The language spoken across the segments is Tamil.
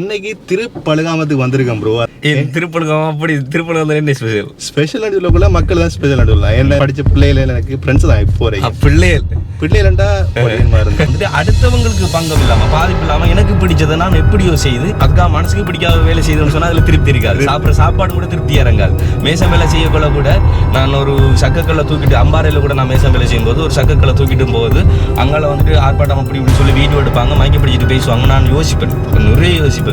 இன்னைக்கு திருப்பழுகாமத்துக்கு வந்திருக்கேன் ப்ரோ திருப்பழுகம் அப்படி திருப்பழுகம் என்ன ஸ்பெஷல் ஸ்பெஷல் சொல்லக்குள்ள மக்கள் தான் ஸ்பெஷல் சொல்லலாம் என்ன படிச்ச பிள்ளைகள் எனக்கு ஃப்ரெண்ட்ஸ் தான் இப்போ வரைக்கும். பிள்ளைகள். பிள்ளைகள்டா வந்துட்டு அடுத்தவங்களுக்கு பங்கம் இல்லாம பாதிப்பு இல்லாம எனக்கு பிடிச்சதை நான் எப்படியோ செய்து அக்கா மனசுக்கு பிடிக்காத வேலை செய்தோம்னு சொன்னா அதுல திருப்தி இருக்காது. சாப்பிட்ற சாப்பாடு கூட திருப்தி இறங்காது. மேசம் வேலை செய்யக்குள்ள கூட நான் ஒரு சக்கக்கல்ல தூக்கிட்டு அம்பாறையில கூட நான் மேசம் வேலை செய்யும்போது ஒரு சக்கக்கல்ல தூக்கிட்டு போகுது அங்கால வந்துட்டு ஆர்ப்பாட்டம் அப்படி இப்படி சொல்லி வீடியோ எடுப்பாங்க மைக்க பிடிச்சிட்டு பேசுவாங்க. நான் யோசிப்பேன். நிறைய யோசிப்பேன்.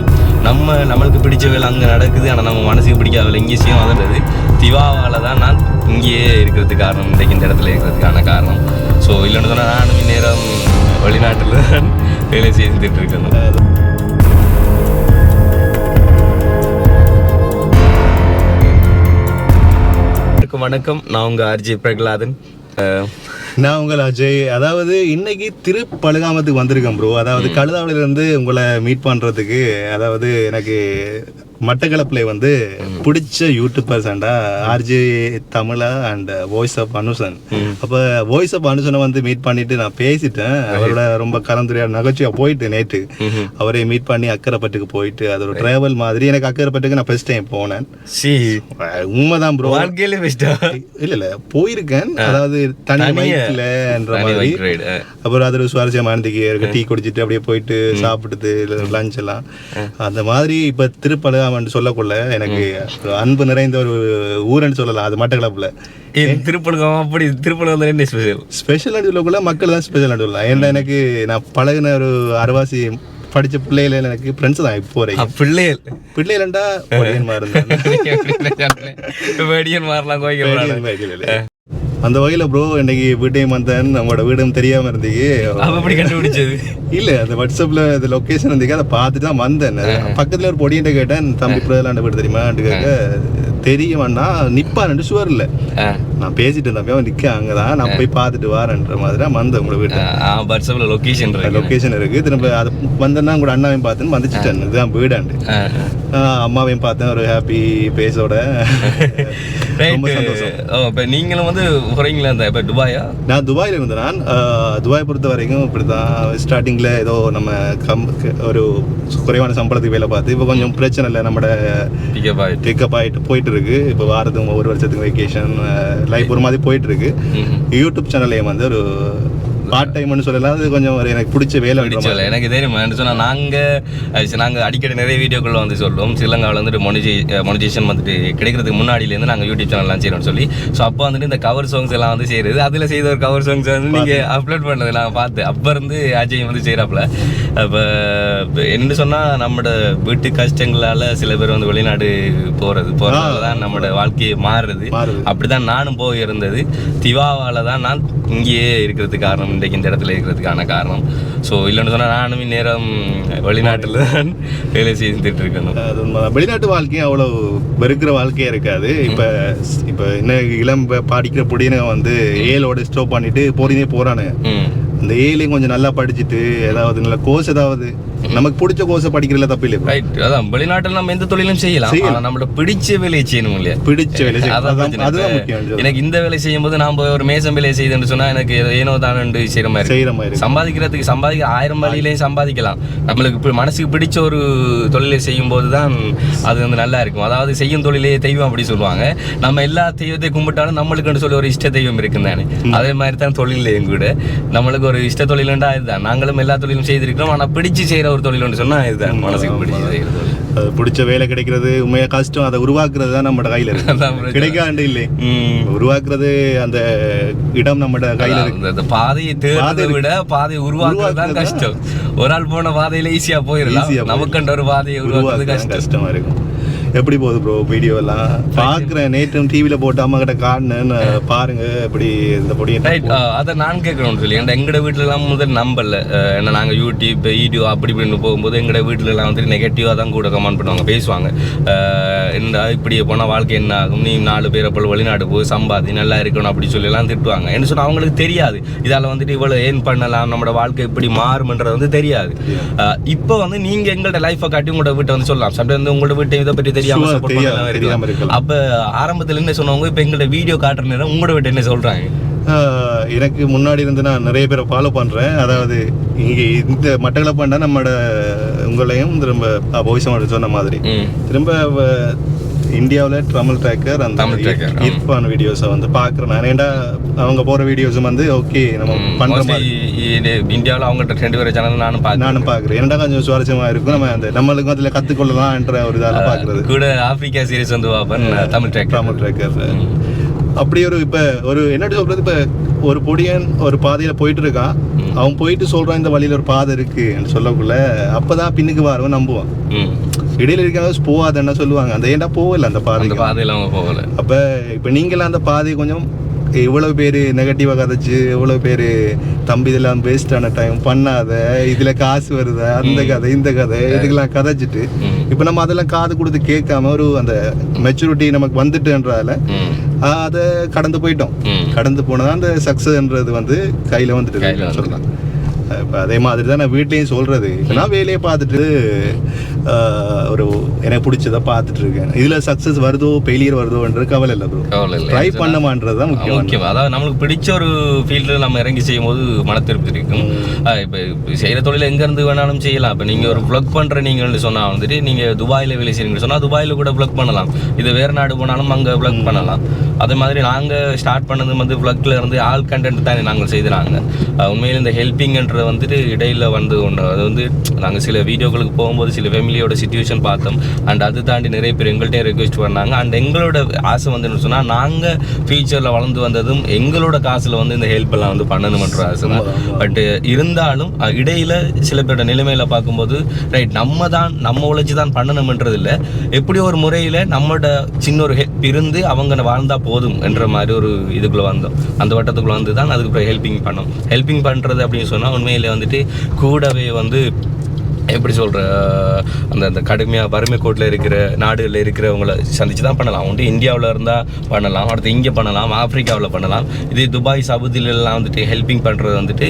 நம்ம நம்மளுக்கு பிடிச்ச வேலை அங்கே நடக்குது ஆனால் நம்ம மனசுக்கு பிடிக்காத வேலை இங்கே செய்யும் அதுன்றது திவாவால் தான் நான் இங்கேயே இருக்கிறதுக்கு காரணம் இன்றைக்கு இந்த இடத்துல இருக்கிறதுக்கான காரணம். ஸோ இல்லைன்னு சொன்னால் நானும் இந்நேரம் வெளிநாட்டில் தான் வேலை செய்துட்டு இருக்கணும். வணக்கம் வணக்கம். நான் உங்கள் ஆர்ஜி பிரகலாதன். நான் உங்கள் அஜய். அதாவது இன்னைக்கு திருப்பழுகாமத்துக்கு வந்திருக்கேன் ப்ரோ அதாவது கழுதாவில இருந்து உங்களை மீட் பண்றதுக்கு அதாவது எனக்கு மட்டக்களப்பில் வந்து பிடிச்ச யூடியூபர்ஸ் அண்டா RJ Tamizha and voice of Anusan அப்போ வாய்ஸ் ஆஃப் அனுசனை வந்து மீட் பண்ணிட்டு நான் பேசிட்டேன். அவரோட ரொம்ப கலந்துரையாட நகைச்சுவையா போயிட்டு நேற்று அவரை மீட் பண்ணி அக்கரைப்பட்டுக்கு போயிட்டு அது ஒரு டிராவல் மாதிரி எனக்கு அக்கரைப்பட்டுக்கு நான் ஃபர்ஸ்ட் டைம் போனேன். சி. உண்மைதான் ப்ரோ வாழ்க்கையிலே இல்ல இல்ல. போயிருக்கேன். அதாவது தனி தனி மாதிரி. அப்புறம் அது ஒரு சுவாரஸ்யமான இருந்துக்கு டீ குடிச்சிட்டு அப்படியே போயிட்டு சாப்பிட்டுட்டு லஞ்ச் எல்லாம். அந்த மாதிரி இப்ப திருப்பலகாமன்னு சொல்லக்குள்ள எனக்கு அன்பு நிறைந்த ஒரு ஊருன்னு சொல்லலாம். அது மட்டக்களப்புல ஏன் திருப்பழுகம் அப்படி திருப்பழுகம் வந்து என்ன ஸ்பெஷல் ஸ்பெஷல் சொல்லக்குள்ள மக்கள் தான் ஸ்பெஷல் சொல்லலாம். ஏன்னா எனக்கு நான் பழகின ஒரு அரைவாசி படிச்ச பிள்ளைகள் எனக்கு ஃப்ரெண்ட்ஸ் தான் இப்போ வரைக்கும். பிள்ளைகள். பிள்ளைகளண்டா வெடியன் மாறலாம் கோய்க்க அந்த வகையில ப்ரோ இன்னைக்கு வீட்டையும் வந்தேன் நம்மளோட வீடும் தெரியாம இருந்தீங்க. அவ எப்படி கண்டுபிடிச்சது? இல்ல அந்த வாட்ஸ்அப்ல அந்த லொகேஷன் இருந்தீங்க அதை பார்த்துட்டு தான் வந்தேன். பக்கத்துல ஒரு பொடியிட்ட கேட்டேன் தம்பி பிரதலாண்ட வீடு தெரியுமான்னு கேட்க தெரியுமாண்ணா நிப்பான்னு சுவர் இல்ல. நான் பேசிட்டு இருந்தேன். அவன் நிக்க அங்கதான். நான் போய் பார்த்துட்டு வரேன்ற மாதிரி தான் வந்தேன் உங்களோட வீட்டு ஆ வாட்ஸ்அப்ல லொகேஷன் இருக்கு. லொகேஷன் இருக்கு. திரும்ப அது வந்தேன்னா கூட அண்ணாவையும் பார்த்துன்னு வந்துச்சுட்டேன். இதுதான் வீடாண்டு. அம்மாவையும் பார்த்தேன். ஒரு ஹாப்பி பேஸோட ரொம்ப சந்தோஷம். இப்போ நீங்களும் வந்து போறீங்களா இந்த இப்போ துபாயா? நான் துபாயில் இருந்தேன் நான். துபாய் பொறுத்த வரைக்கும் இப்படி தான் ஸ்டார்டிங்கில் ஏதோ நம்ம கம் ஒரு குறைவான சம்பளத்துக்கு வேலை பார்த்து இப்போ கொஞ்சம் பிரச்சனை இல்லை. நம்மட பிக்கப் ஆயிட்டு. பிக்கப் ஆகிட்டு போயிட்டு இருக்கு. இப்போ வாரத்துக்கு ஒரு வருஷத்துக்கு வெக்கேஷன் லைஃப் ஒரு மாதிரி போயிட்டு இருக்கு. யூடியூப் சேனல்லையும் வந்து ஒரு பார்ட் டைம்னு சொல்லலாம். அது கொஞ்சம் ஒரு எனக்கு பிடிச்ச வேலை பிடிச்சல எனக்கு தெரியுமா என்ன சொன்னா நாங்க அஹ் நாங்க அடிக்கடி நிறைய வீடியோக்கள் வந்து சொல்லுவோம் ஸ்ரீலங்காவில் வந்துட்டு மொனிஜி மொனிஜேஷன் வந்துட்டு கிடைக்கிறதுக்கு முன்னாடியிலேருந்து நாங்கள் யூடியூப் சேனல்லாம் செய்யணும்னு சொல்லி. ஸோ அப்போ வந்துட்டு இந்த கவர் சாங்ஸ் எல்லாம் வந்து செய்யறது அதில் செய்த ஒரு கவர் சாங்ஸ் வந்து நீங்க அப்லோட் பண்ணது நான் பார்த்து அப்போ இருந்து அஜய் வந்து செய்கிறாப்புல அப்போ என்ன சொன்னா நம்மளோட வீட்டு கஷ்டங்களால சில பேர் வந்து வெளிநாடு போறது போறதால தான் நம்மளோட வாழ்க்கையை மாறுறது மாறுது. அப்படிதான் நானும் போய் இருந்தது திவாவால தான் நான் இங்கேயே இருக்கிறதுக்கு காரணம். இன்றைக்கு இந்த இடத்துல இருக்கிறதுக்கான காரணம். ஸோ இல்லைன்னு சொன்னால் நானும் இந்நேரம் வெளிநாட்டில் தான் வேலை செய்துட்டு இருக்கணும். அது உண்மைதான். வெளிநாட்டு வாழ்க்கையும் அவ்வளோ வெறுக்கிற வாழ்க்கையா இருக்காது. இப்போ இப்போ என்ன இளம் படிக்கிற பொடியனை வந்து ஏலோட ஸ்டோப் பண்ணிட்டு போறீங்க போறானுங்க. ம். அந்த ஏலையும் கொஞ்சம் நல்லா படிச்சுட்டு ஏதாவது நல்ல கோர்ஸ் ஏதாவது நமக்கு பிடிச்ச கோர்ஸை படிக்கிறதுல தப்பு இல்லை. ரைட் அதான் வெளிநாட்டில் நம்ம எந்த தொழிலும் செய்யலாம். ஆனால் நம்மளோட பிடிச்ச வேலையை செய்யணும் இல்லையா? பிடிச்ச வேலை செய்யணும். அதான். அதுதான் முக்கியம் எனக்கு இந்த வேலை செய்யும்போது நான் போய் ஒரு மேசம் வேலையை செய்யுதுன்னு சொன்னா எனக்கு ஏனோ தானண்டு செய்கிற மாதிரி செய்யற மாதிரி சம்பாதிக்கிறதுக்கு சம்பாதிக்க ஆயிரம் வழியிலையும் சம்பாதிக்கலாம். நம்மளுக்கு இப்ப மனசுக்கு பிடிச்ச ஒரு தொழிலை செய்யும் போது தான் அது வந்து நல்லா இருக்கும். அதாவது செய்யும் தொழிலே தெய்வம் அப்படி சொல்லுவாங்க. நம்ம எல்லா தெய்வத்தை கும்பிட்டாலும் நம்மளுக்குன்னு சொல்லி ஒரு இஷ்ட தெய்வம் இருக்கும் தானே. அதே மாதிரி தான் தொழிலையும் கூட. நம்மளுக்கு ஒரு இஷ்ட தொழிலுண்டா இதுதான். நாங்களும் எல்லா தொழிலும் செய்திருக்கிறோம். ஆனா பிடிச்சு செய்யற ஒரு தொழில் சொன்னா இதுதான். மனசுக்கு பிடிச்சு செய்யற தொழில். அது பிடிச்ச வேலை கிடைக்கிறது உண்மையா கஷ்டம் அதை உருவாக்குறது தான் நம்மட கையில இருக்கு. கிடைக்காண்டு இல்லை. உருவாக்குறது அந்த இடம் நம்மட கையில இருக்கு. அந்த- பாதையை தேடுறதை விட பாதையை உருவாக்குறது தான் கஷ்டம். ஒரு ஆள் போன பாதையில ஈஸியா போயிடலாம். நமக்குன்ற ஒரு பாதையை உருவாக்குறது உருவாக்குறது கஷ்டம். கஷ்டமா இருக்கும். எப்படி போகுது ப்ரோ வீடியோ எல்லாம் பாக்குறேன் நேற்றும் டிவில போட்டு அம்மா கிட்ட காணுன்னு பாருங்க இப்படி இந்த ரைட் அதை நான் கேட்கணும்னு சொல்லி. ஏன்னா எங்கட வீட்டுல எல்லாம் முதல் நம்பல. ஏன்னா நாங்க யூடியூப் வீடியோ அப்படி இப்படின்னு போகும்போது எங்கட வீட்டுல எல்லாம் வந்து நெகட்டிவா தான் கூட கமெண்ட் பண்ணுவாங்க பேசுவாங்க. இந்த இப்படி போனா வாழ்க்கை என்ன ஆகும்? நீ நாலு பேரை போல வெளிநாடு போய் சம்பாதி நல்லா இருக்கணும் அப்படி சொல்லி எல்லாம் திட்டுவாங்க. என்ன சொன்னா அவங்களுக்கு தெரியாது. இதால வந்துட்டு இவ்வளவு ஏன் பண்ணலாம் நம்மளோட வாழ்க்கை இப்படி மாறும்ன்றது வந்து தெரியாது. இப்போ வந்து நீங்க எங்களோட லைஃபை காட்டி உங்களோட வீட்டை வந்து சொல்லலாம். சம்டைம் வந்து உங்களோட வீட்டை இதை பற்றி தெரியாம பண்ணலாம் இருக்கலாம். இருக்கலாம். அப்ப ஆரம்பத்துல என்ன சொன்னவங்க இப்ப எங்களோட வீடியோ காட்டுற நேரம் உங்களோட வீட்டை என்ன சொல்றாங்க எனக்கு முன்னாடி இருந்து நான் நிறைய பேரை ஃபாலோ பண்றேன் அதாவது இங்க இந்த மட்டக்களப்பாண்டா நம்மளோட உங்களையும் திரும்ப பாய்ஸ் சொன்ன மாதிரி திரும்ப இந்தியாவில் ட்ரமல் ட்ராக்கர் அந்த tracker, ஆமா. ஈர்ப்பான வீடியோஸை வந்து பார்க்குறேன் நான் ஏன்டா அவங்க போகிற வீடியோஸும் வந்து ஓகே நம்ம பண்ணுற மாதிரி. இந்தியாவில் அவங்ககிட்ட ரெண்டு பேரும் சேனல் நானும் பார்த்தேன் நானும் பார்க்குறேன். ஏன்டா கொஞ்சம் சுவாரஸ்யமாக இருக்கும். நம்ம அந்த நம்மளுக்கும் அதில் கற்றுக்கொள்ளலாம்ன்ற ஒரு இதால பார்க்குறது. கூட ஆப்பிரிக்கா சீரிஸ் வந்து பார்ப்பேன். தமிழ் ட்ராக் ட்ராமல் ட்ராக்கர் அப்படி ஒரு இப்போ ஒரு என்னடி சொல்கிறது இப்போ ஒரு பொடியன் ஒரு பாதையில் போயிட்டு இருக்கான் அவன் போயிட்டு சொல்கிறான் இந்த வழியில் ஒரு பாதை இருக்குன்னு சொல்லக்குள்ள. அப்போ தான் பின்னுக்கு வரவன் நம்புவான். இடையில இருக்காங்க போகாதன்னா சொல்லுவாங்க. அந்த ஏன்டா போகல அந்த அந்த பாதைக்கு பாதையில் அவங்க போகல. அப்போ இப்போ நீங்களாம் அந்த பாதையை கொஞ்சம் எவ்வளவு பேர் நெகட்டிவாக கதைச்சு எவ்வளவு பேர் தம்பி இதெல்லாம் வேஸ்டான டைம் பண்ணாத இதில் காசு வருதா அந்த கதை இந்த கதை இதுக்கெல்லாம் கதைச்சிட்டு. இப்போ நம்ம அதெல்லாம் காது கொடுத்து கேட்காம ஒரு அந்த மெச்சூரிட்டி நமக்கு வந்துட்டுன்றதால ம். அதை கடந்து போயிட்டோம். கடந்து போனதான் அந்த சக்ஸஸ்ன்றது வந்து கையில் வந்துட்டு. சொல்லலாம் இப்போ அதே மாதிரி தான் நான் வீட்லேயும் சொல்கிறது இப்போ நான் வேலையை பார்த்துட்டு ஒரு எனக்கு பிடிச்சதை பார்த்துட்டு இருக்கேன் இதில் சக்ஸஸ் வருதோ ஃபெயிலியர் வருதோன்றது கவலை இல்லை ப்ரோ கவலை இல்லை. ட்ரை பண்ணமான்றது தான் முக்கியம். முக்கியம் அதாவது நம்மளுக்கு பிடிச்ச ஒரு ஃபீல்டில் நம்ம இறங்கி செய்யும் போது மன திருப்தி இருக்கும் இப்போ செய்கிற தொழில் எங்கேருந்து வேணாலும் செய்யலாம். இப்போ நீங்கள் ஒரு ப்ளக் பண்ணுற நீங்கள்னு சொன்னால் வந்துட்டு நீங்கள் துபாயில் வேலை செய்றீங்கன்னு சொன்னால் துபாயில் கூட ப்ளக் பண்ணலாம். இது வேறு நாடு போனாலும் அங்கே ப்ளக் பண்ணலாம். அதே மாதிரி நாங்கள் ஸ்டார்ட் பண்ணது வந்து ப்ளக்கில் இருந்து ஆல் கண்டென்ட் தானே நாங்கள் செய்கிறாங்க உண்மையில் இந்த ஹெல்ப்பிங்கன்றது வந்துட்டு இடையில வந்து ஒன்று அது வந்து நாங்கள் சில வீடியோக்களுக்கு போகும்போது சில ஃபேமிலியோட சுச்சுவேஷன் பார்த்தோம். அண்ட் அது தாண்டி நிறைய பேர் எங்கள்கிட்டயும் ரெக்வெஸ்ட் பண்ணாங்க. அண்ட் எங்களோட ஆசை வந்து சொன்னால் நாங்கள் ஃபியூச்சரில் வளர்ந்து வந்ததும் எங்களோட காசில் வந்து இந்த ஹெல்ப் எல்லாம் வந்து பண்ணணுமன்ற ஆசை தான். பட் இருந்தாலும் இடையில சில பேரோட நிலைமையில பார்க்கும்போது ரைட் நம்ம தான் நம்ம உழைச்சி தான் பண்ணணும்ன்றது இல்லை எப்படி ஒரு முறையில் நம்மளோட சின்ன ஒரு ஹெல்ப் இருந்து அவங்க வாழ்ந்தா போதும் என்ற மாதிரி ஒரு இதுக்குள்ள வந்தோம். அந்த வட்டத்துக்குள்ள வந்து தான் அதுக்கு ஹெல்பிங் பண்ணோம். ஹெல்பிங் பண்ணுறது அப்படின்னு சொன்னால் உண்மையிலே வந்துட்டு கூடவே வந்து எப்படி சொல்கிற அந்த அந்த கடுமையாக வறுமை கோட்டில் இருக்கிற நாடுகளில் இருக்கிறவங்கள சந்திச்சு தான் பண்ணலாம். ஒன்று இந்தியாவில் இருந்தால் பண்ணலாம் அடுத்து இங்கே பண்ணலாம் ஆப்பிரிக்காவில் பண்ணலாம். இதே துபாய் சவுதியிலலாம் வந்துட்டு ஹெல்பிங் பண்ணுறது வந்துட்டு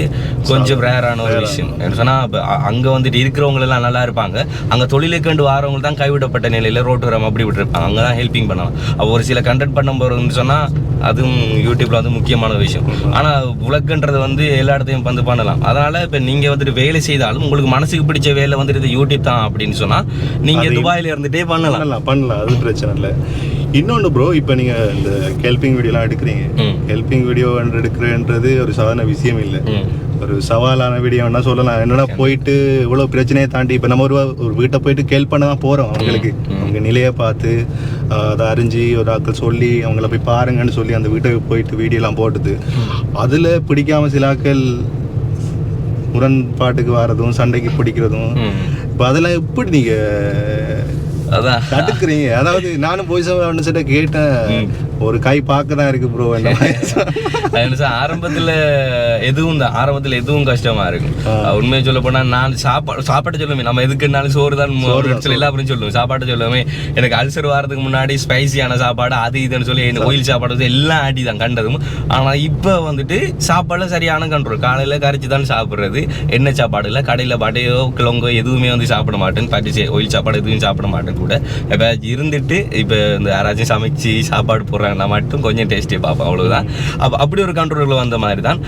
கொஞ்சம் ரேரான ஒரு விஷயம். என்ன சொன்னால் அங்கே வந்துட்டு இருக்கிறவங்களெல்லாம் நல்லா இருப்பாங்க. அங்கே தொழிலுக்கண்டு வாரவங்க தான் கைவிடப்பட்ட நிலையில் ரோட்டோரம் அப்படி விட்டுருப்பாங்க. அங்கே தான் ஹெல்பிங் பண்ணலாம். அப்போ ஒரு சில கண்டென்ட் பண்ண போகிறதுன்னு சொன்னால் அதுவும் யூடியூப்ல வந்து முக்கியமான விஷயம். ஆனால் உலகன்றது வந்து எல்லா இடத்தையும் வந்து பண்ணலாம். அதனால இப்போ நீங்கள் வந்துட்டு வேலை செய்தாலும் உங்களுக்கு மனசுக்கு பிடிச்ச வேலை வந்துட்டு இது யூடியூப் தான் அப்படின்னு சொன்னால் நீங்கள் துபாயில இருந்துட்டே பண்ணலாம். பண்ணலாம் பண்ணலாம். அது பிரச்சனை இல்லை. இன்னொன்று ப்ரோ இப்போ நீங்கள் இந்த ஹெல்பிங் வீடியோலாம் எடுக்கிறீங்க. ம். ஹெல்பிங் வீடியோ எடுக்கிறன்றது ஒரு சாதாரண விஷயம் இல்லை. ஒரு சவாலான வீடியோன்னா சொல்லலாம். என்னடா போயிட்டு இவ்வளோ பிரச்சனையை தாண்டி இப்போ நம்ம ஒரு ஒரு வீட்டை போயிட்டு கேள்வி பண்ண தான் போகிறோம் அவங்களுக்கு. அவங்க நிலையை பார்த்து அதை அறிஞ்சு ஒரு ஆட்கள் சொல்லி அவங்கள போய் பாருங்கன்னு சொல்லி அந்த வீட்டை போயிட்டு வீடியோலாம் போட்டுது அதில் பிடிக்காம சில ஆட்கள் முரண்பாட்டுக்கு வர்றதும் சண்டைக்கு பிடிக்கிறதும். இப்போ அதெல்லாம் எப்படி நீங்கள் அதான். தடுக்கிறீங்க? அதாவது நானும் போய் ஒன்று சிட்ட கேட்டேன். ஒரு கை பார்க்க தான் இருக்கு ப்ரோ என்ன ஆரம்பத்துல எதுவும் தான் ஆரம்பத்துல எதுவும் கஷ்டமா இருக்கும். உண்மையை சொல்ல போனா நான் சாப்பாடு சாப்பாட்டை சொல்லுவேன் நம்ம எதுக்குனாலும் சோறு தான் சொல்லி எல்லா அப்படின்னு சொல்லுவேன் சாப்பாட்டை சொல்லுவேன் எனக்கு அல்சர் வரதுக்கு முன்னாடி ஸ்பைசியான சாப்பாடு அது இதுன்னு சொல்லி ஒயில் சாப்பாடு எல்லாம் ஆட்டி தான் கண்டதும். ஆனா இப்போ வந்துட்டு சாப்பாடுல சரியான கண்ட்ரோல் காலையில கரைச்சி தான் சாப்பிடுறது. எண்ணெய் சாப்பாடு இல்லை கடையில வடையோ கிழங்கோ எதுவுமே வந்து சாப்பிட மாட்டேன். பட்டிச்சு ஒயில் சாப்பாடு எதுவும் சாப்பிட மாட்டேன் கூட. இப்போ இருந்துட்டு இப்போ இந்த யாராச்சும் சமைச்சு சாப்பாடு போடுறாங்கன்னா மட்டும் கொஞ்சம் டேஸ்ட்டே பார்ப்பேன். அவ்வளோதான் அப்போ அப்படி ஒரு கண்ட்ரோலுக்குள்ள வந்த மாதிரி தான்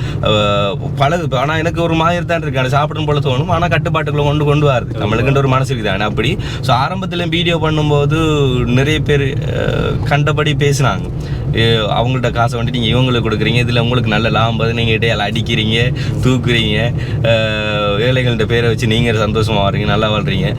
பல ஆனால் எனக்கு ஒரு மாதிரி தான் இருக்கு. ஆனால் சாப்பிடும் போல தோணும். ஆனால் கட்டுப்பாட்டுக்குள்ள கொண்டு கொண்டு வருது. நம்மளுக்குன்ற ஒரு மனசு இருக்குது ஆனால் அப்படி ஸோ ஆரம்பத்தில் வீடியோ பண்ணும்போது நிறைய பேர் கண்டபடி பேசுனாங்க. அவங்கள்ட்ட காசை வந்துட்டு நீங்கள் இவங்களுக்கு கொடுக்குறீங்க. இதில் உங்களுக்கு நல்ல லாபம். வருது நீங்கள் இடையால அடிக்கிறீங்க தூக்குறீங்க ஏழைகள்கிட்ட பேரை வச்சு நீங்கள் சந்தோஷமா வர்றீங்க நல்லா வாழ்றீங்க.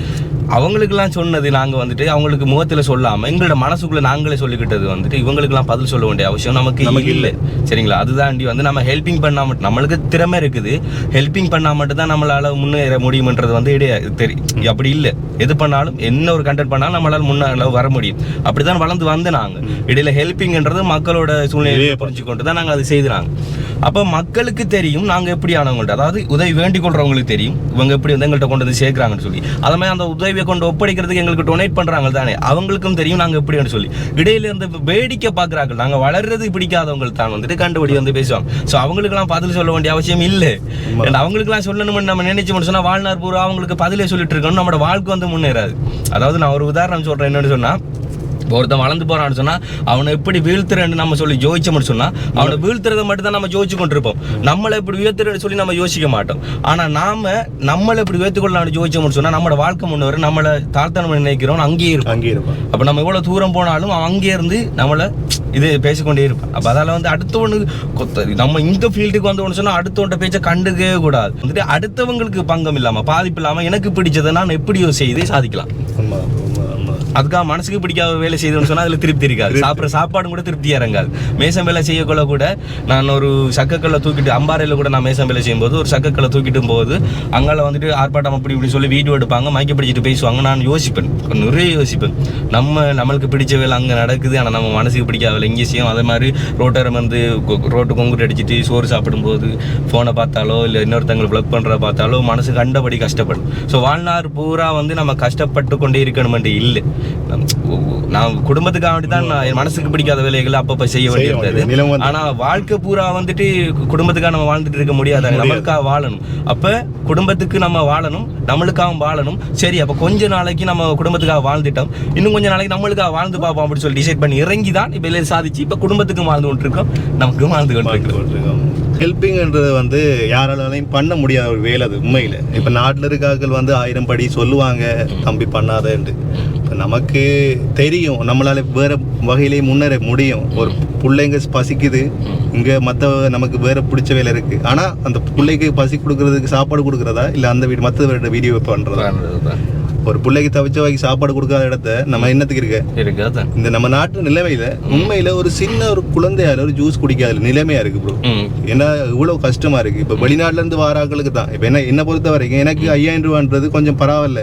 அவங்களுக்கெல்லாம் சொன்னது நாங்கள் வந்துட்டு அவங்களுக்கு முகத்தில் சொல்லாமல் எங்களோட மனசுக்குள்ள நாங்களே சொல்லிக்கிட்டது வந்துட்டு இவங்களுக்கெல்லாம் பதில் சொல்ல வேண்டிய அவசியம் நமக்கு இல்லை. சரிங்களா? அதுதாண்டி வந்து நம்ம ஹெல்பிங் பண்ணா மட்டும் நம்மளுக்கு திறமை இருக்குது. ஹெல்பிங் பண்ணா மட்டும் தான் நம்மளால முன்னேற முடியும்ன்றது வந்து இடையாது தெரியும் அப்படி இல்லை. எது பண்ணாலும் என்ன ஒரு கண்டென்ட் பண்ணாலும் நம்மளால முன்னால வர முடியும். அப்படிதான் வளர்ந்து வந்து நாங்க. இடையில ஹெல்பிங்ன்றது மக்களோட சூழ்நிலையை புரிஞ்சு கொண்டு தான் நாங்கள் அது செய்துறாங்க அப்போ மக்களுக்கு தெரியும் நாங்கள் எப்படியானவங்கள்ட்ட அதாவது உதவி வேண்டிக் கொள்றவங்களுக்கு தெரியும். இவங்க எப்படி வந்து எங்கள்கிட்ட கொண்டு வந்து சேர்க்குறாங்கன்னு சொல்லி. அதே மாதிரி அந்த உதவியை கொண்டு ஒப்படைக்கிறதுக்கு எங்களுக்கு டொனேட் பண்றாங்க தானே. அவங்களுக்கும் தெரியும் நாங்கள் எப்படின்னு சொல்லி. இடையில இருந்து வேடிக்கை பார்க்குறாங்க நாங்கள் வளர்றது பிடிக்காதவங்க தான் வந்துட்டு கண்டுபிடி வந்து பேசுவாங்க. ஸோ அவங்களுக்கெல்லாம் பதில் சொல்ல வேண்டிய அவசியம் இல்லை. And அவங்களுக்கெல்லாம் சொல்லணும்னு நம்ம நினைச்சு சொன்னா வாழ்நாள் பூரா அவங்களுக்கு பதிலே சொல்லிட்டு இருக்கணும் நம்மளோட வாழ்க்கை வந்து முன்னேறாது. அதாவது நான் ஒரு உதாரணம் சொல்றேன் என்னன்னு சொன்னா இப்போ ஒருத்தன் வளர்ந்து போறான்னு சொன்னா அவனை எப்படி வீழ்த்துறேன்னு நம்ம சொல்லி ஜோதிச்சோம்னு சொன்னா அவனை வீழ்த்துறதை மட்டும் தான் நம்ம ஜோதிச்சு கொண்டிருப்போம். நம்மளை இப்படி உயர்த்துறேன்னு சொல்லி நம்ம யோசிக்க மாட்டோம். ஆனா நாம நம்மளை இப்படி உயர்த்துக்கொள்ளலாம்னு ஜோதிச்சோம்னு சொன்னா நம்மளோட வாழ்க்கை முன்னவரை நம்மளை தாழ்த்தனம் நினைக்கிறோம் அங்கேயே இருப்போம். அங்கே இருப்பான் அப்ப நம்ம எவ்வளவு தூரம் போனாலும் அவன் அங்கே இருந்து நம்மளை இது பேசிக்கொண்டே இருப்பான் அப்ப அதால வந்து அடுத்தவனுக்கு கொத்த நம்ம இந்த ஃபீல்டுக்கு வந்தவனு சொன்னா அடுத்தவன்ட்ட பேச்ச கண்டுக்கவே கூடாது. வந்துட்டு அடுத்தவங்களுக்கு பங்கம் இல்லாம பாதிப்பு இல்லாம எனக்கு பிடிச்சதை நான் எப்படியோ செய்து சாதிக்கலாம். உண்மை உண்மை உண்மை அதுக்காக மனசுக்கு பிடிக்காத வேலை செய்தோம்னு சொன்னா அதுல திருப்தி இருக்காது. சாப்பிட்ற சாப்பாடும் கூட திருப்தி இறங்காது. மேசம் வேலை செய்யக்குள்ள கூட நான் ஒரு சக்கக்கல்ல தூக்கிட்டு அம்பாறையில கூட நான் மேசம் வேலை செய்யும்போது ஒரு சக்கக்கல்ல தூக்கிட்டு போது அங்கால வந்துட்டு ஆர்ப்பாட்டம் அப்படி இப்படி சொல்லி வீடியோ எடுப்பாங்க மைக்க பிடிச்சிட்டு பேசுவாங்க. நான் யோசிப்பேன். நிறைய யோசிப்பேன். நம்ம நம்மளுக்கு பிடிச்ச வேலை அங்க நடக்குது ஆனா நம்ம மனசுக்கு பிடிக்காத வேலை இங்கே செய்யும். அதே மாதிரி ரோட்டரம் வந்து ரோட்டு கொங்குட்டு அடிச்சிட்டு சோறு சாப்பிடும்போது ஃபோனை பார்த்தாலோ இல்லை இன்னொருத்தங்களை ப்ளக் பண்ணுறத பார்த்தாலோ மனசு கண்டபடி கஷ்டப்படும். ஸோ வாழ்நாள் பூரா வந்து நம்ம கஷ்டப்பட்டு கொண்டே இருக்கணுமென்று இல்லை. நான் குடும்பத்துக்காக வேண்டி தான் நான் என் மனசுக்கு பிடிக்காத வேலைகளை அப்பப்போ செய்ய வேண்டியிருந்தது. ஆனா வாழ்க்கை பூரா வந்துட்டு குடும்பத்துக்காக நம்ம வாழ்ந்துட்டு இருக்க முடியாது. நம்மளுக்காக வாழணும். அப்ப குடும்பத்துக்கு நம்ம வாழணும் நம்மளுக்காகவும் வாழணும். சரி அப்ப கொஞ்ச நாளைக்கு நம்ம குடும்பத்துக்காக வாழ்ந்துட்டோம். இன்னும் கொஞ்ச நாளைக்கு நம்மளுக்காக வாழ்ந்து பார்ப்போம் அப்படின்னு சொல்லி டிசைட் பண்ணி இறங்கி தான் இப்ப சாதிச்சு இப்ப குடும்பத்துக்கும் வாழ்ந்து கொண்டிருக்கோம். நமக்கும் வாழ்ந்து கொண்டிருக்கிறோம். ஹெல்பிங்ன்றது வந்து யாராலையும் பண்ண முடியாத ஒரு வேலை அது உண்மையில். இப்போ நாட்டில் இருக்காக்கள் வந்து ஆயிரம் படி சொல்லுவாங்க தம்பி பண்ணாதேன்ட்டு. இப்போ நமக்கு தெரியும் நம்மளால் வேறு வகையிலேயே முன்னேற முடியும். ஒரு பிள்ளைங்க பசிக்குது இங்கே மற்ற நமக்கு வேறு பிடிச்ச வேலை இருக்குது ஆனால் அந்த பிள்ளைக்கு பசி கொடுக்கறதுக்கு சாப்பாடு கொடுக்குறதா? இல்லை அந்த வீடு மற்ற வீடியோ பண்ணுறதா ஒரு பிள்ளைக்கு தவிச்ச வாங்கி சாப்பாடு கொடுக்காத இடத்த நம்ம என்னத்துக்கு இருக்க? இருக்கு அதான். இந்த நம்ம நாட்டு நிலைமையில உண்மையில ஒரு சின்ன ஒரு குழந்தையால ஒரு ஜூஸ் குடிக்காத நிலைமையா இருக்கு ப்ரோ ஏன்னா இவ்வளவு கஷ்டமா இருக்கு. இப்ப வெளிநாட்டுல இருந்து வாராக்களுக்கு தான். இப்ப என்ன என்ன பொறுத்த வரைக்கும் எனக்கு ஐயாயிரம் ரூபான்றது கொஞ்சம் பரவாயில்ல.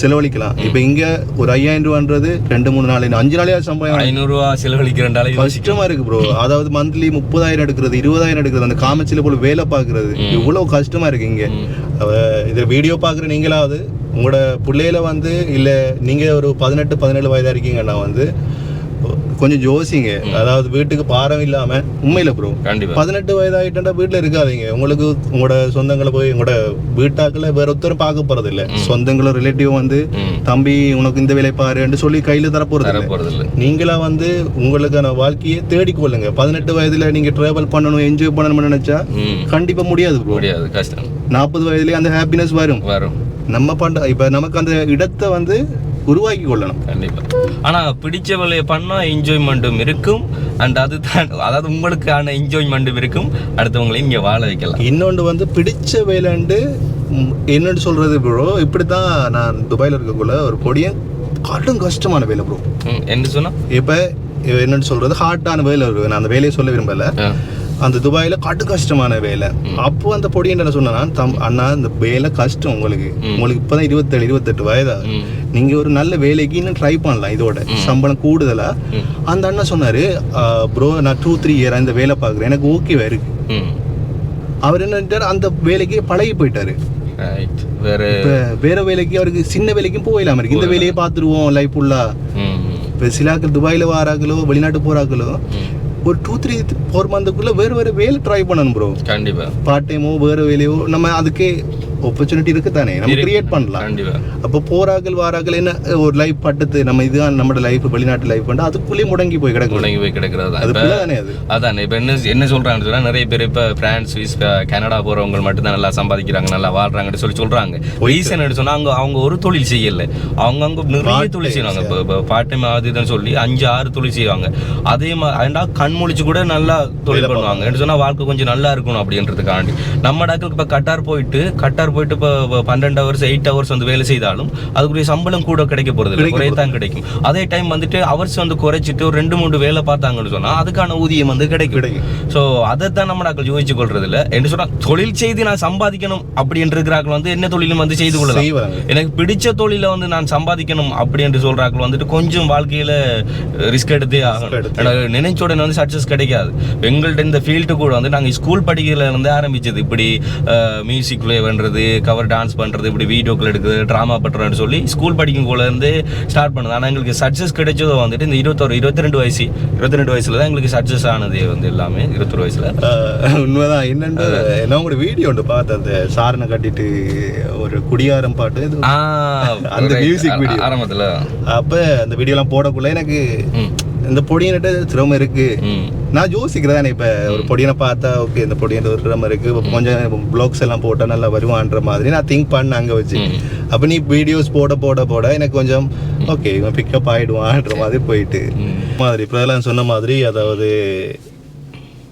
செலவழிக்கலாம். இப்ப இங்க ஒரு ஐயாயிரம் ரூபான்றது ரெண்டு மூணு நாள் அஞ்சு நாளையா சம்பளம். ஐநூறுரூவா செலவழிக்கிறண்டால கஷ்டமா இருக்கு ப்ரோ அதாவது மந்த்லி முப்பதாயிரம் எடுக்கிறது இருபதாயிரம் எடுக்கிறது அந்த காமச்சில போல வேலை பாக்குறது இவ்வளவு கஷ்டமா இருக்கு இங்க. அவ இது வீடியோ பாக்குற நீங்களாவது உங்களோட பிள்ளையில வந்து இல்ல நீங்க ஒரு பதினெட்டு பதினேழு வயதா இருக்கீங்கன்னா வந்து கொஞ்சம் யோசிங்க. அதாவது வீட்டுக்கு பாரம் இல்லாம உண்மையில ப்ரோ கண்டிப்பா. பதினெட்டு வயதாயிட்டா வீட்டுல இருக்காதீங்க. உங்களுக்கு உங்களோட சொந்தங்களை போய் உங்களோட வீட்டாக்களை வேற ஒருத்தரும் பார்க்க போறது இல்ல சொந்தங்களும் ரிலேட்டிவ் வந்து தம்பி உனக்கு இந்த வேலை பாருன்னு சொல்லி கையில தர போறது இல்ல நீங்களா வந்து உங்களுக்கான வாழ்க்கையை தேடிக்கொள்ளுங்க பதினெட்டு வயதுல நீங்க டிராவல் பண்ணணும் என்ஜாய் பண்ணணும்னு நினைச்சா கண்டிப்பா முடியாது ப்ரோ முடியாது நாற்பது வயதுலயே அந்த ஹாப்பினஸ் வரும். வரும். நம்ம பண்ற இப்ப நமக்கு அந்த இடத்தை வந்து உருவாக்கி கொள்ளணும். கண்டிப்பா. ஆனா பிடிச்ச வேலையை பண்ணா என்ஜாய்மெண்ட்டும் இருக்கும். அண்ட் அது தான் அதாவது உங்களுக்கான என்ஜாய்மெண்ட்டும் இருக்கும். அடுத்தவங்களையும் இங்க வாழ வைக்கலாம். இன்னொன்று வந்து பிடிச்ச வேலைண்டு என்னன்னு சொல்றது ப்ரோ இப்படித்தான் நான் துபாயில இருக்கக்குள்ள ஒரு பொடியன் கடும் கஷ்டமான வேலை ப்ரோ என்ன சொன்னா? இப்ப என்னன்னு சொல்றது ஹார்ட்டான வேலை இருக்கு. நான் அந்த வேலையை சொல்ல விரும்பல. அந்த துபாயில கடு கஷ்டமான வேலை. அப்போ அந்த பொடி என்ன சொன்னா தம் அண்ணா இந்த வேலை கஷ்டம் உங்களுக்கு. உங்களுக்கு இப்பதான் இருபத்தேழு இருபத்தெட்டு வயதா நீங்க ஒரு நல்ல வேலைக்கு இன்னும் ட்ரை பண்ணலாம் இதோட. சம்பளம் கூடுதலா. அந்த அண்ணன் சொன்னாரு ப்ரோ நான் டூ த்ரீ இயர் இந்த வேலை பார்க்குறேன். எனக்கு ஓகேவா இருக்கு. அவர் என்ன அந்த வேலைக்கு பழகி போயிட்டாரு. வேற வேலைக்கு அவருக்கு சின்ன வேலைக்கும் போயிடலாம இருக்கு. இந்த வேலையை பார்த்துருவோம் லைஃப் ஃபுல்லா ம். இப்போ சிலாக்கள் துபாயில வாராக்களோ வெளிநாட்டு போறாக்களோ ம். ஒரு டூ த்ரீ ஃபோர் மந்த்துக்குள்ள வேற வேற வேலை ட்ரை பண்ணணும் ப்ரோ கண்டிப்பா. பார்ட் டைமோ வேற வேலையோ நம்ம அதுக்கே ஆப்பர்ச்சுனிட்டி இருக்கு தானே நம்ம. கிரியேட் பண்ணலாம். அப்போ போறாக்கள் வாராக்கள் என்ன ஒரு லைஃப் பட்டது நம்ம இதுதான் நம்மளோட லைஃப் வெளிநாட்டு லைஃப் பண்ணா அதுக்குள்ளேயே முடங்கி போய் கிடக்கும் முடங்கி போய் கிடக்கிறது அது தான் அதான் இப்போ என்ன என்ன சொல்றாங்கன்னு சொன்னா நிறைய பேர் இப்போ பிரான்ஸ் ஸ்விஸ் கனடா போறவங்க மட்டும் தான் நல்லா சம்பாதிக்கிறாங்க நல்லா வாழ்றாங்கன்னு சொல்லி சொல்றாங்க. ரீசன் சொன்னா அவங்க அவங்க ஒரு தொழில் செய்யல. அவங்க அங்க நிறைய தொழில் செய்வாங்க. இப்போ பார்ட் டைம் ஆகுது இதுன்னு சொல்லி அஞ்சு ஆறு தொழில் செய்வாங்க. அதே மாதிரி கண் முழிச்சு கூட நல்லா தொழில் பண்ணுவாங்க. சொன்னா வாழ்க்கை கொஞ்சம் நல்லா இருக்கணும் அப்படின்றதுக்காண்டி. நம்ம டாக்டருக்கு இப்போ கட்டார் போயிட்டு கட்டார் போயிட்டு இப்போ பன்னெண்டு ஹவர்ஸ் எயிட் ஹவர்ஸ் வந்து வேலை செய்தாலும் அதுக்குரிய சம்பளம் கூட கிடைக்க போறது இல்லை குறைய தான் கிடைக்கும். அதே டைம் வந்துட்டு ஹவர்ஸ் வந்து குறைச்சிட்டு ஒரு ரெண்டு மூணு வேலை பார்த்தாங்கன்னு சொன்னா அதுக்கான ஊதியம் வந்து கிடைக்கும். ஸோ அதை தான் நம்ம நாங்கள் யோசிச்சு கொள்றது இல்லை என்ன சொன்னா தொழில் செய்து நான் சம்பாதிக்கணும் அப்படின்னு இருக்கிறார்கள் வந்து என்ன தொழிலும் வந்து செய்து கொள்ளலாம். எனக்கு பிடிச்ச தொழில வந்து நான் சம்பாதிக்கணும் அப்படி என்று சொல்றாங்க வந்துட்டு கொஞ்சம் வாழ்க்கையில ரிஸ்க் எடுத்தே ஆகணும். நினைச்ச உடனே வந்து சக்சஸ் கிடைக்காது. எங்கள்ட்ட இந்த ஃபீல்டு கூட வந்து நாங்கள் ஸ்கூல் படிக்கிறதுல இருந்து ஆரம்பிச்சது இப்படி மியூசிக்ல வென்றது செய்கிறது கவர் டான்ஸ் பண்ணுறது இப்படி வீடியோக்கள் எடுக்கிறது ட்ராமா பண்ணுறேன்னு சொல்லி ஸ்கூல் படிக்கும் போல இருந்து ஸ்டார்ட் பண்ணுது. ஆனால் எங்களுக்கு சக்ஸஸ் கிடைச்சதோ வந்துட்டு இந்த இருபத்தொரு இருபத்தி ரெண்டு வயசு இருபத்தி ரெண்டு வயசுல தான் எங்களுக்கு சக்ஸஸ் ஆனது வந்து எல்லாமே இருபத்தொரு வயசுல. உண்மைதான். என்னண்டு என்ன உங்களோட வீடியோ ஒன்று பார்த்தேன் அந்த சாரனை கட்டிட்டு ஒரு குடியாரம் பாட்டு அந்த ஆ- video. ஆரம்பத்துல. அப்ப அந்த வீடியோலாம் போடக்குள்ள எனக்கு இந்த பொடியன்ட்டு திறமை இருக்கு. நான் யோசிக்கிறேன் இப்ப ஒரு பொடியனை பார்த்தா ஓகே இந்த பொடியன் ஒரு திறமை இருக்கு. இப்ப கொஞ்சம் ப்ளாக்ஸ் எல்லாம் போட்டா நல்லா வருவான்ற மாதிரி நான் திங்க் பண்ண அங்க வச்சு. அப்ப நீ வீடியோஸ் போட போட போட எனக்கு கொஞ்சம் ஓகே இவன் பிக்கப் ஆயிடுவான்ற மாதிரி போயிட்டு. மாதிரி பிரதலான் சொன்ன மாதிரி அதாவது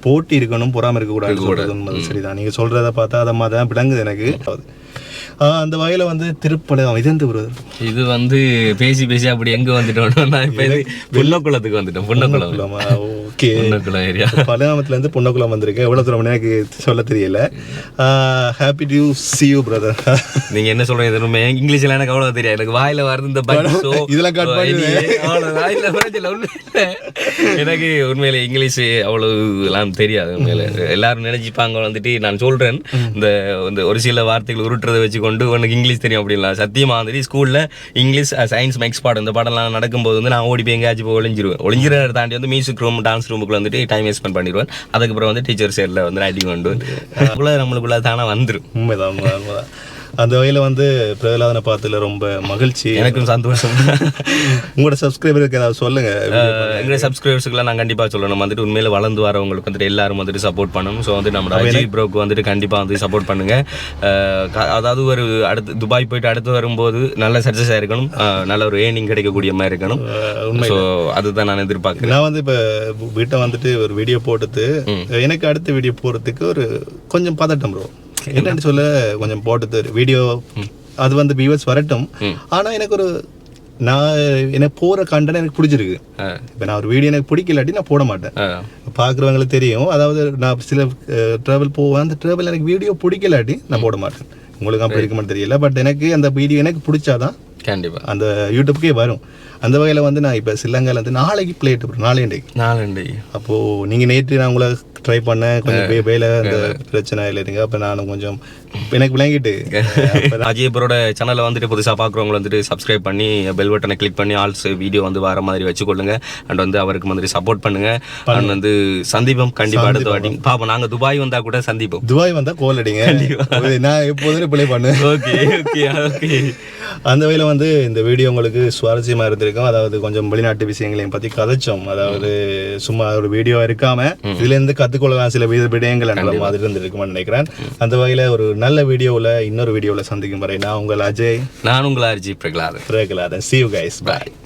போட்டி இருக்கணும் பொறாம இருக்கக்கூடாது. சரிதான். நீங்க சொல்றத பார்த்தா அதை மாதிரி தான் விளங்குது எனக்கு. அந்த வகையில வந்து திருப்படம் இது எந்த ஒரு இது வந்து பேசி பேசி அப்படி எங்க வந்துட்டோம்னா நான் இப்ப இது புன்னக்குளத்துக்கு வந்துட்டோம் புன்னக்குளம். ஓகே. புன்னக்குளம் ஏரியா. பலகாமத்துல இருந்து பொன்னக்குளம் வந்திருக்கேன் எவ்வளவு தூரம் எனக்கு சொல்ல தெரியல. Happy to see you brother நீங்க என்ன சொல்றீங்க இது உண்மை. இங்கிலீஷ்ல எனக்கு அவ்வளவு தெரியாது. எனக்கு வாயில வருது இந்த பட்ஸோ இதெல்லாம் cut பண்ணு. எனக்கு உண்மையில இங்கிலீஷ் அவ்வளவு எல்லாம் தெரியாது உண்மையில. எல்லாரும் நினைச்சுப்பாங்க வந்துட்டு நான் சொல்றேன். இந்த ஒரு சில வார்த்தைகள் உருட்டுறதை வச்சுக்கொண்டு உனக்கு இங்கிலீஷ் தெரியும் அப்படின்லாம் சத்தியமா வந்துட்டு ஸ்கூல்ல இங்கிலீஷ் சயின்ஸ் மேக்ஸ் பாடம் இந்த பாடம்லாம் நடக்கும்போது வந்து நான் ஓடி போய் எங்கேயாச்சும் போய் ஒளிஞ்சிருவேன். ஒளிஞ்சிறத தாண்டி வந்து மியூசிக் ரூம் டான்ஸ் ரூமுக்குள்ள வந்துட்டு டைம் வேஸ்ட் பண்ணிடுவேன். அதுக்கப்புறம் வந்து டீச்சர் சைடில் வந்து அடி கொண்டு அதுக்குள்ள நம்மளுக்குள்ள தானே உண்மைதான் உண்மைதான், உண்மைதான். அந்த வகையில வந்து பிரகலாதனை பார்த்ததுல ரொம்ப மகிழ்ச்சி. எனக்கும் சந்தோஷம். உங்களோட சப்ஸ்கிரைபருக்கு ஏதாவது சொல்லுங்க. எங்களுடைய சப்ஸ்கிரைபர்ஸ்க்குலாம் நான் கண்டிப்பாக சொல்லணும். வந்துட்டு உண்மையில வளர்ந்து வரவங்களுக்கு வந்துட்டு எல்லாரும் வந்துட்டு சப்போர்ட் பண்ணணும். ஸோ வந்து நம்ம அஜய் ப்ரோக்கு வந்துட்டு கண்டிப்பாக வந்து சப்போர்ட் பண்ணுங்க. அஹ் க- அதாவது ஒரு அடுத்து துபாய் போயிட்டு அடுத்து வரும்போது நல்ல சக்ஸஸாக இருக்கணும். நல்ல ஒரு ஏர்னிங் கிடைக்கக்கூடிய மாதிரி இருக்கணும். ஸோ அதுதான் நான் எதிர்பார்க்குறேன். நான் வந்து இப்ப வீட்டை வந்துட்டு ஒரு வீடியோ போட்டது எனக்கு அடுத்த வீடியோ போறதுக்கு ஒரு கொஞ்சம் பதட்டம் ப்ரோ என்னன்னு சொல்ல கொஞ்சம் போட்டது வீடியோ அது வந்து வியூவர்ஸ் வரட்டும். ஆனா எனக்கு ஒரு நான் எனக்கு போற கண்டன எனக்கு பிடிச்சிருக்கு. இப்ப நான் ஒரு வீடியோ எனக்கு பிடிக்கலாட்டி நான் போட மாட்டேன். பார்க்குறவங்களுக்கு தெரியும். அதாவது நான் சில ட்ராவல் போவேன் அந்த ட்ராவல் எனக்கு வீடியோ பிடிக்கலாட்டி நான் போட மாட்டேன். உங்களுக்கு அப்படி இருக்க மாட்டேன் தெரியல. பட் எனக்கு அந்த வீடியோ எனக்கு பிடிச்சாதான் கண்டிப்பாக அந்த யூடியூப்க்கே வரும். அந்த வகையில் வந்து நான் இப்போ சிலங்கால வந்து நாளைக்கு பிளேட் நாளைக்கு நாலண்டு அப்போ நீங்க நேற்று நான் உங்களை ட்ரை பண்ணேன். கொஞ்சம் வேலை அந்த பிரச்சனை இல்லை இருங்க அப்ப நானும் கொஞ்சம் எனக்கு விளங்கிட்டு. அஜய் ப்ரோட சேனலை வந்துட்டு புதுசாக பார்க்குறவங்க வந்துட்டு சப்ஸ்கிரைப் பண்ணி பெல் பட்டனை கிளிக் பண்ணி ஆல்ஸ் வீடியோ வந்து வர மாதிரி வச்சுக்கொள்ளுங்க. அண்ட் வந்து அவருக்கு வந்துட்டு சப்போர்ட் பண்ணுங்க. அண்ட் வந்து சந்தீபம் கண்டிப்பாக அடுத்த வாட்டி. பாப்போம். நாங்கள் துபாய் வந்தா கூட சந்திப்போம். துபாய் வந்தா கோல் அடிங்க. நான் எப்போதும் ப்ளே பண்ணுவேன். ஓகே ஓகே ஓகே அந்த வகையில் வந்து இந்த வீடியோ உங்களுக்கு சுவாரஸ்யமா இருந்திருக்கும். அதாவது கொஞ்சம் வெளிநாட்டு விஷயங்களையும் பத்தி கதைச்சோம். அதாவது சும்மா ஒரு வீடியோ இருக்காம இதுல இருந்து கத்துக்கொள்ளலாம் சில விடயங்கள் என்ற மாதிரி இருந்திருக்கும்னு நினைக்கிறேன். அந்த வகையில ஒரு நல்ல வீடியோவில் இன்னொரு வீடியோவில் சந்திக்கும் வரை நான் உங்கள் அஜய் நான் உங்கள் urge Prahladan Prahladan see you guys. Bye.